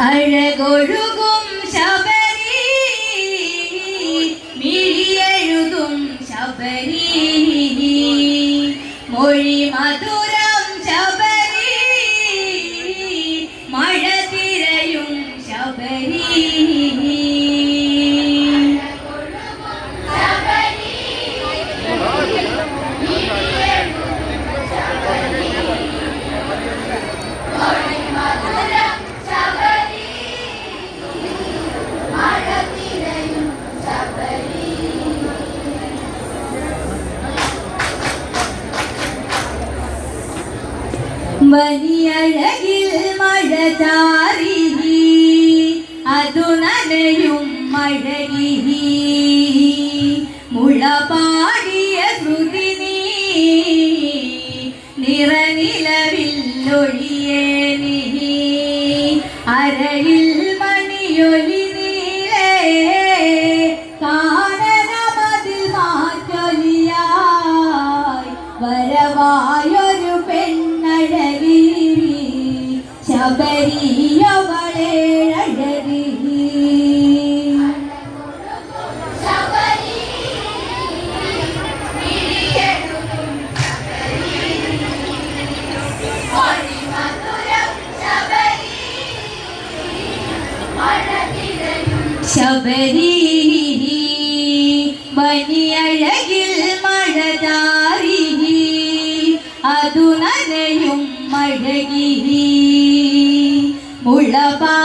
അഴകൊഴുകും വലിയഴ ശബരി മനിയഴകിൽ മഴ താരി അതു നനയും മഴകിരി. മുളപാ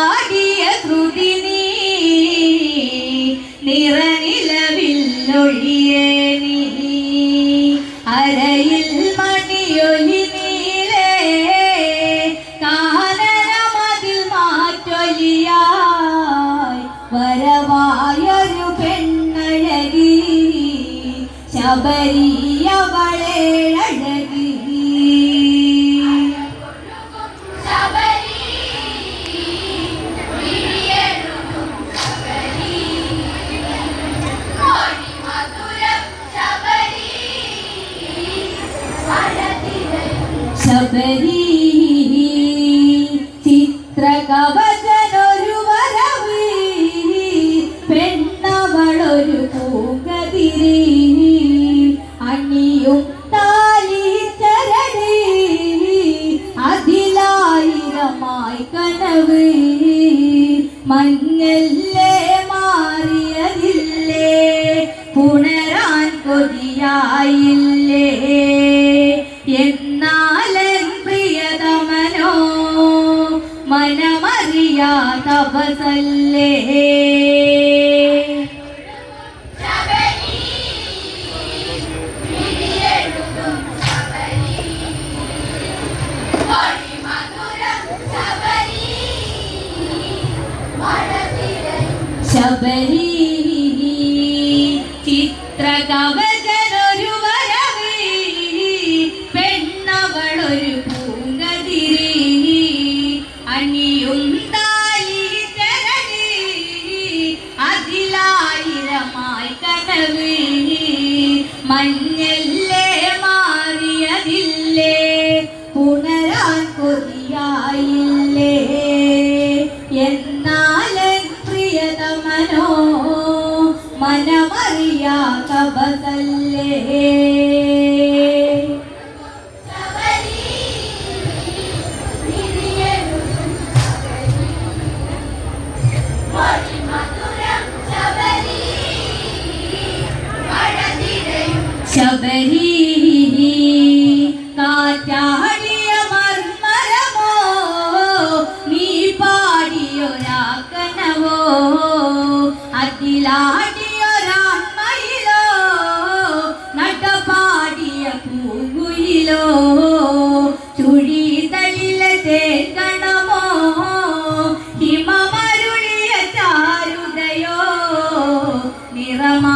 നിറമാ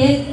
y es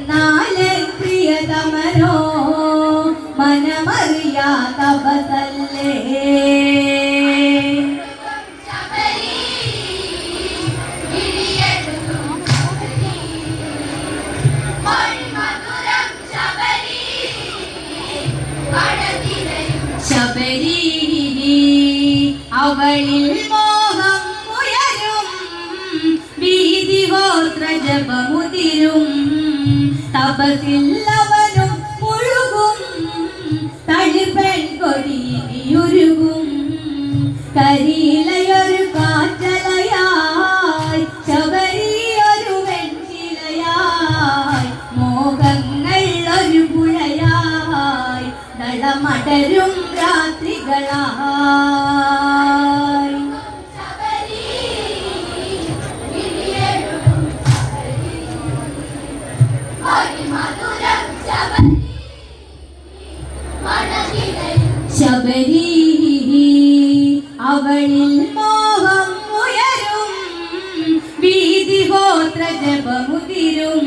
ജപമുതിരും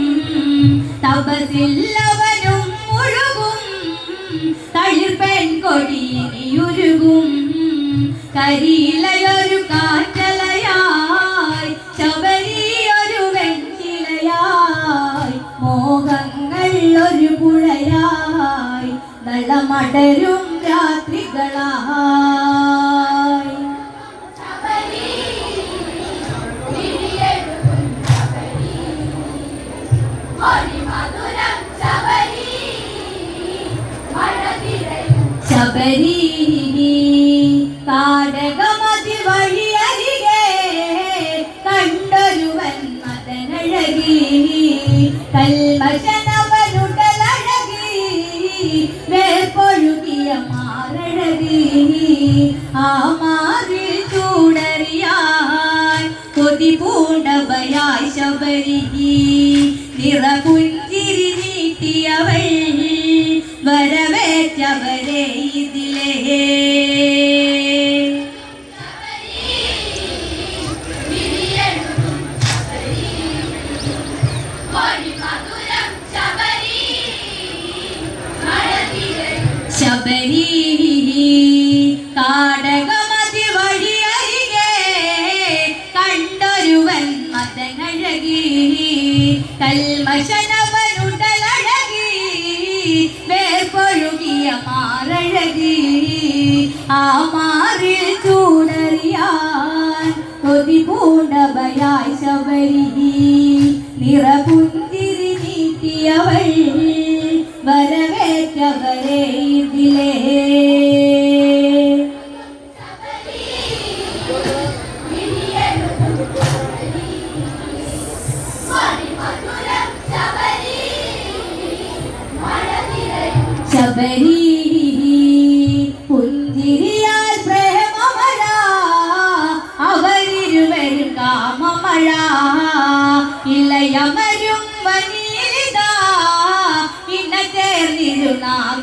തപസില്ലവനും മുഴുകും തളിർപ്പെൺ കൊടിയുരുകും കരീ baby Yeah. പൂടബയായി Sabari നിറപുഞ്ചിരി നീട്ടിയവൾ വരവേറ്റവരെ ഇതിലേ. ശബരി.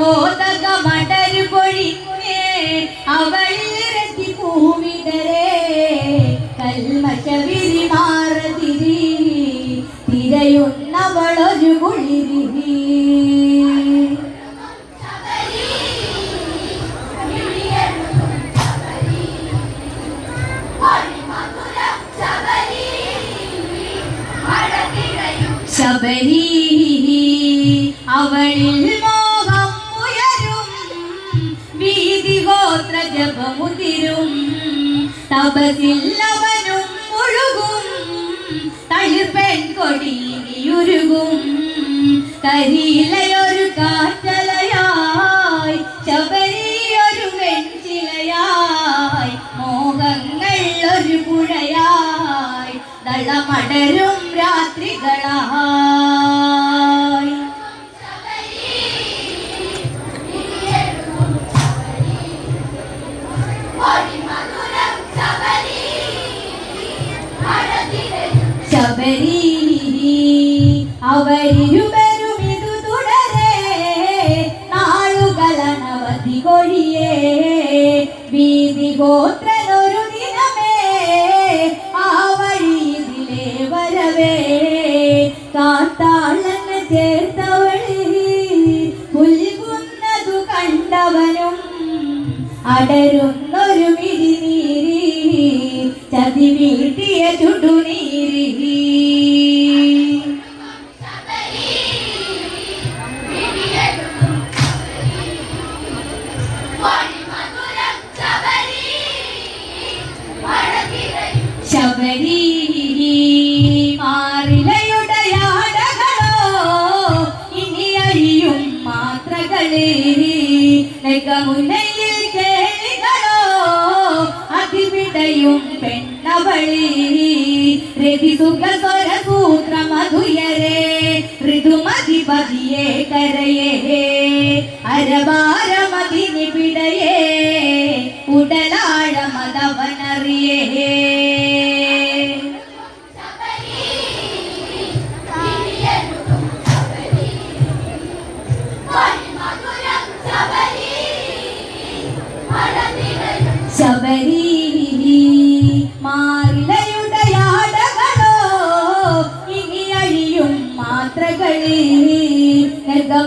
ശ്രേഷ്മോദക മടരു പൊഴിഞ്ഞേ അവളിരത്തി പൂവിടരേ. കൽമശവിരി മാറതിരി തിരയുന്നവളൊരു കുളിരി ശബരി അവളിൽ ജപമുതിരും തപസില്ലവനും മുഴുകും തളിർപ്പെൺ കൊടിയുരുകും കരിയിലയൊരു അടരുന്നൊരു മിഴിനീരി ചതി വീട്ടിയ ചുടുനീരി. രതി സുഖ സ്വര സൂത്ര മധുയരേ ഋതുമതി പതിയെ കരയേ അരവാരമതി നിബിടയേ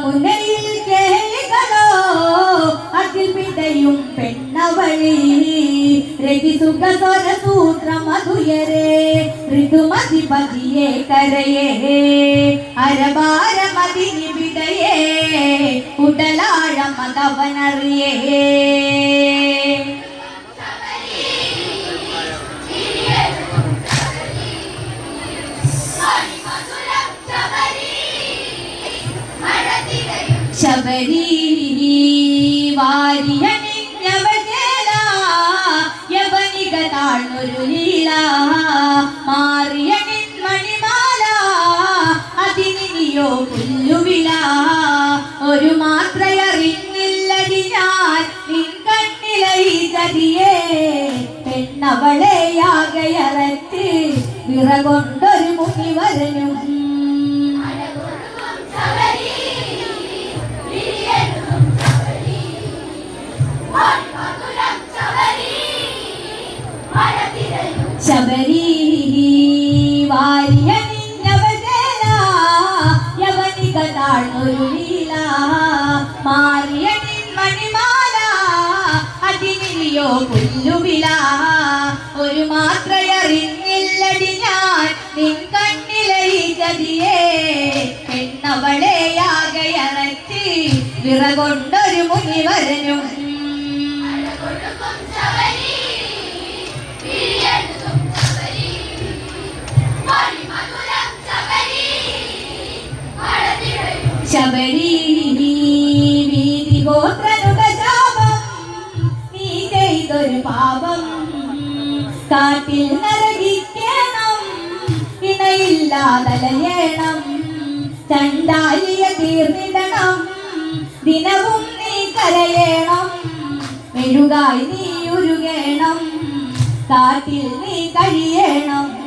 മുനയിൽ കേളികളോ അതിൽ പിടയും പെണ്ണവളി രതി സുഖ സ്വര സൂത്ര മധുയരേ ഋതുമതി പതിയെ കരയേ അരഭാരമതി നിബിടയേ ഉടലാഴമതവനറിയേ. ശബരി വാരിയണിഞ്ഞവജേല യവനിക താഴ്ന്നൊരു ലീല മാറിയണിൻ മണിമാല അതിനിയോ പുല്ലുവില ഒരു മാത്രയറിഞ്ഞില്ലടി ഞാൻ നിൻ കണ്ണിലെ ഈ ചതിയേ പെണ്ണവളെയാകയറത്ത് വിറകൊണ്ടൊരു ഒരു മാത്രയറിഞ്ഞില്ലടി ഞാൻ. നിൻ കണ്ണിലെ ഈ ഗതിയെ എന്നവളെയാകയറച്ച് വിറകൊണ്ടൊരു മുനിവരനും ശബരി വീതി ഗോത്രനുട ശാപം. നീ ചെയ്തൊരു പാപം. കാട്ടിൽ നരകിക്കണം. ഇണയില്ലാതലയണം ചണ്ടാലിയ തീർന്നിടണം. ദിനവും നീ കരയണം. മെഴുകായി നീ ഉരുകേണം. കാട്ടിൽ നീ കഴിയണം.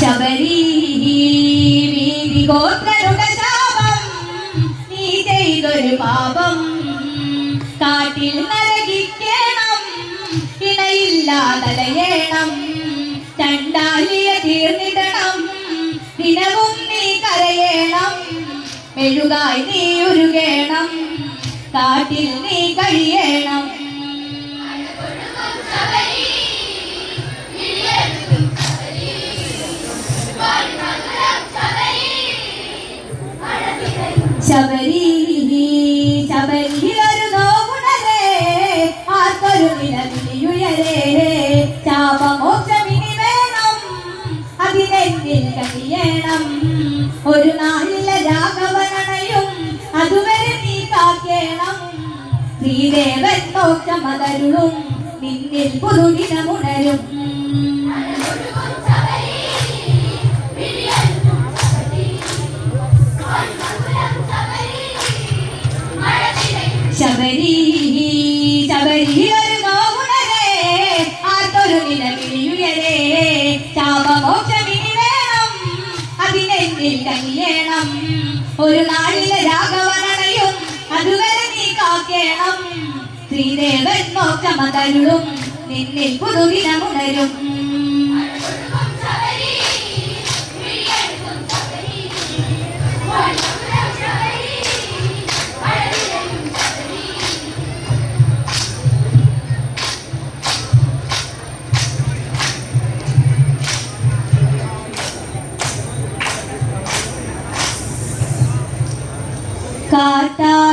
ശബരി ഗോത്രരുടെ ശാപം. നീ ചെയ്തൊരു പാപം. കാട്ടിൽ നരകിക്കണം. ഇണയില്ലാതലയണം. ചണ്ടാലിയ തീർന്നിടണം. ദിനവും നീ കരയണം. മെഴുകായി നീ ഉരുകേണം. കാട്ടിൽ നീ കഴിയണം. ശബരി ശബരിയിലൊരു നോവുണരേ ആർക്കൊരു നിലവിളിയുയരേ ശാപമോക്ഷമിനി വേണം അതിനെന്നിൽ കഴിയണം? ഒരു നാളില രാഘവനണയും അതുവരെ നീ കാക്കേണം. ശ്രീദേവൻ മോക്ഷമതരുളും നിന്നിൽ പുതുദിനമുണരും ഒരു നാളിലെ രാഘവനണയും അതുവരെ നീ കാക്കേണം. ശ്രീദേവൻ നോക്കമതരുളും നിന്നിൽ പുതുദിനമുണരും കാട്ടാളനെ